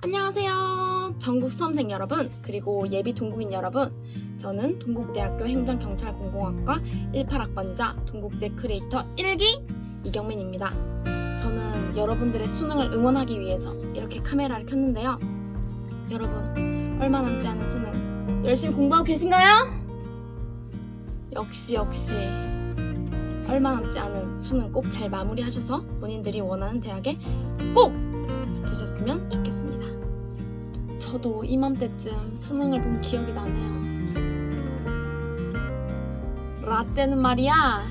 안녕하세요. 전국 수험생 여러분, 그리고 예비 동국인 여러분. 저는 동국대학교 행정경찰공공학과 18학번이자 동국대 크리에이터 1기 이경민입니다. 저는 여러분들의 수능을 응원하기 위해서 이렇게 카메라를 켰는데요. 여러분, 얼마 남지 않은 수능 열심히 공부하고 계신가요? 역시 역시 얼마 남지 않은 수능 꼭 잘 마무리하셔서 본인들이 원하는 대학에 꼭 붙으셨으면 좋겠습니다. 저도 이맘때쯤 수능을 본 기억이 나네요. 라떼는 말이야.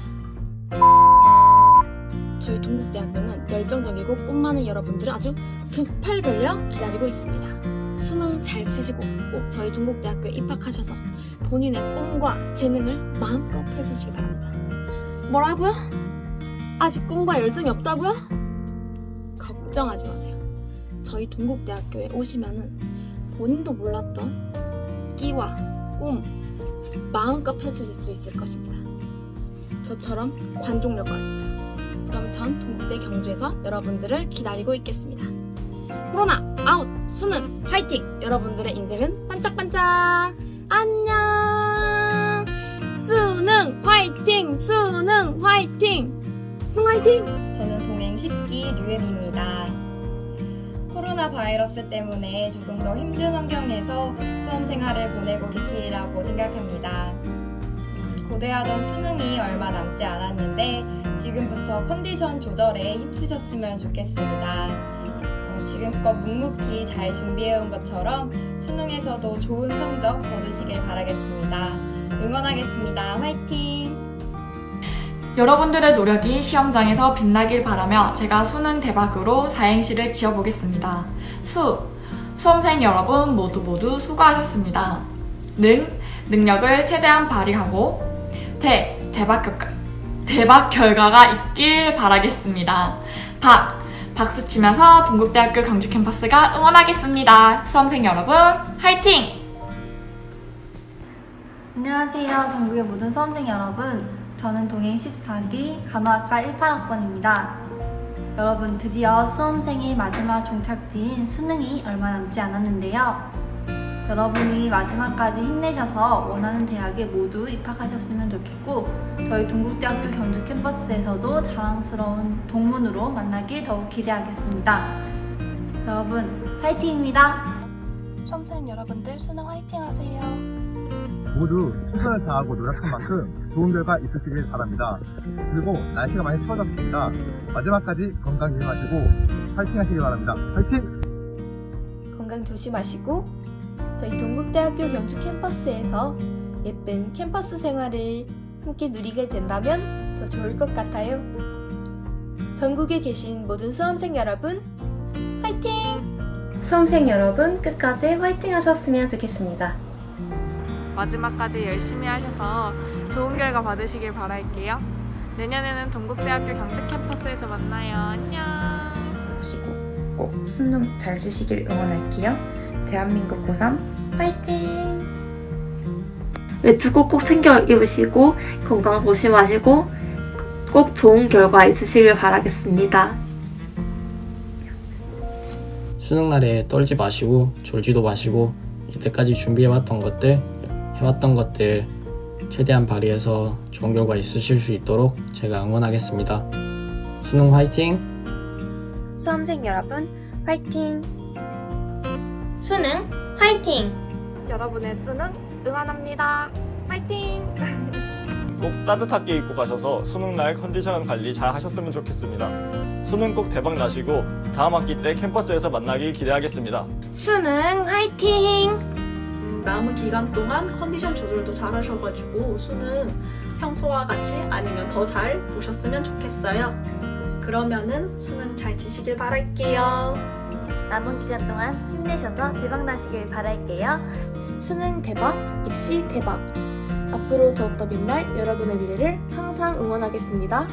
저희 동국대학교는 열정적이고 꿈 많은 여러분들을 아주 두 팔 벌려 기다리고 있습니다. 수능 잘 치시고 꼭 저희 동국대학교에 입학하셔서 본인의 꿈과 재능을 마음껏 펼치시기 바랍니다. 뭐라고요? 아직 꿈과 열정이 없다고요? 걱정하지 마세요. 저희 동국대학교에 오시면은 본인도 몰랐던 끼와 꿈 마음껏 펼쳐질 수 있을 것입니다. 저처럼 관종력까지도요. 그럼 전 동국대 경주에서 여러분들을 기다리고 있겠습니다. 코로나 아웃 수능 화이팅! 여러분들의 인생은 반짝반짝 안녕 수능 화이팅 수능 화이팅 수능 화이팅! 저는 동행 10기 류엠입니다. 코로나 바이러스 때문에 조금 더 힘든 환경에서 수험 생활을 보내고 계시라고 생각합니다. 고대하던 수능이 얼마 남지 않았는데 지금부터 컨디션 조절에 힘쓰셨으면 좋겠습니다. 어, 지금껏 묵묵히 잘 준비해온 것처럼 수능에서도 좋은 성적 거두시길 바라겠습니다. 응원하겠습니다. 화이팅! 여러분들의 노력이 시험장에서 빛나길 바라며 제가 수능 대박으로 사행시를 지어보겠습니다. 수, 수험생 여러분 모두 모두 수고하셨습니다. 능, 능력을 최대한 발휘하고 대, 대박 결과, 대박 결과가 있길 바라겠습니다. 박, 박수 치면서 동국대학교 경주 캠퍼스가 응원하겠습니다. 수험생 여러분, 화이팅! 안녕하세요. 전국의 모든 수험생 여러분. 저는 동행 14기 간호학과 18학번입니다. 여러분, 드디어 수험생의 마지막 종착지인 수능이 얼마 남지 않았는데요. 여러분이 마지막까지 힘내셔서 원하는 대학에 모두 입학하셨으면 좋겠고, 저희 동국대학교 경주 캠퍼스에서도 자랑스러운 동문으로 만나길 더욱 기대하겠습니다. 여러분, 화이팅입니다. 수험생 여러분들 수능 화이팅 하세요. 모두 최선을 다하고 노력한 만큼 좋은 결과 있으시길 바랍니다. 그리고 날씨가 많이 추워졌습니다. 마지막까지 건강 유의하시고 파이팅 하시길 바랍니다. 파이팅! 건강 조심하시고 저희 동국대학교 경주 캠퍼스에서 예쁜 캠퍼스 생활을 함께 누리게 된다면 더 좋을 것 같아요. 전국에 계신 모든 수험생 여러분 화이팅! 수험생 여러분 끝까지 화이팅 하셨으면 좋겠습니다. 마지막까지 열심히 하셔서 좋은 결과 받으시길 바랄게요. 내년에는 동국대학교 경주 캠퍼스에서 만나요. 안녕. 하시고 꼭 수능 잘 치시길 응원할게요. 대한민국 고3 파이팅! 외투 꼭 꼭 챙겨 입으시고 건강 조심하시고 꼭 좋은 결과 있으시길 바라겠습니다. 수능 날에 떨지 마시고 졸지도 마시고 이때까지 준비해왔던 것들 해왔던 것들 최대한 발휘해서 좋은 결과 있으실 수 있도록 제가 응원하겠습니다. 수능 화이팅! 수험생 여러분 화이팅! 수능 화이팅! 여러분의 수능 응원합니다. 화이팅! 꼭 따뜻하게 입고 가셔서 수능날 컨디션 관리 잘 하셨으면 좋겠습니다. 수능 꼭 대박 나시고 다음 학기 때 캠퍼스에서 만나길 기대하겠습니다. 수능 화이팅! 음, 남은 기간 동안 컨디션 조절도 잘 하셔가지고 수능 평소와 같이 아니면 더 잘 보셨으면 좋겠어요. 그러면은 수능 잘 치시길 바랄게요. 남은 기간 동안 힘내셔서 대박 나시길 바랄게요. 수능 대박, 입시 대박. 앞으로 더욱더 빛날 여러분의 미래를 항상 응원하겠습니다.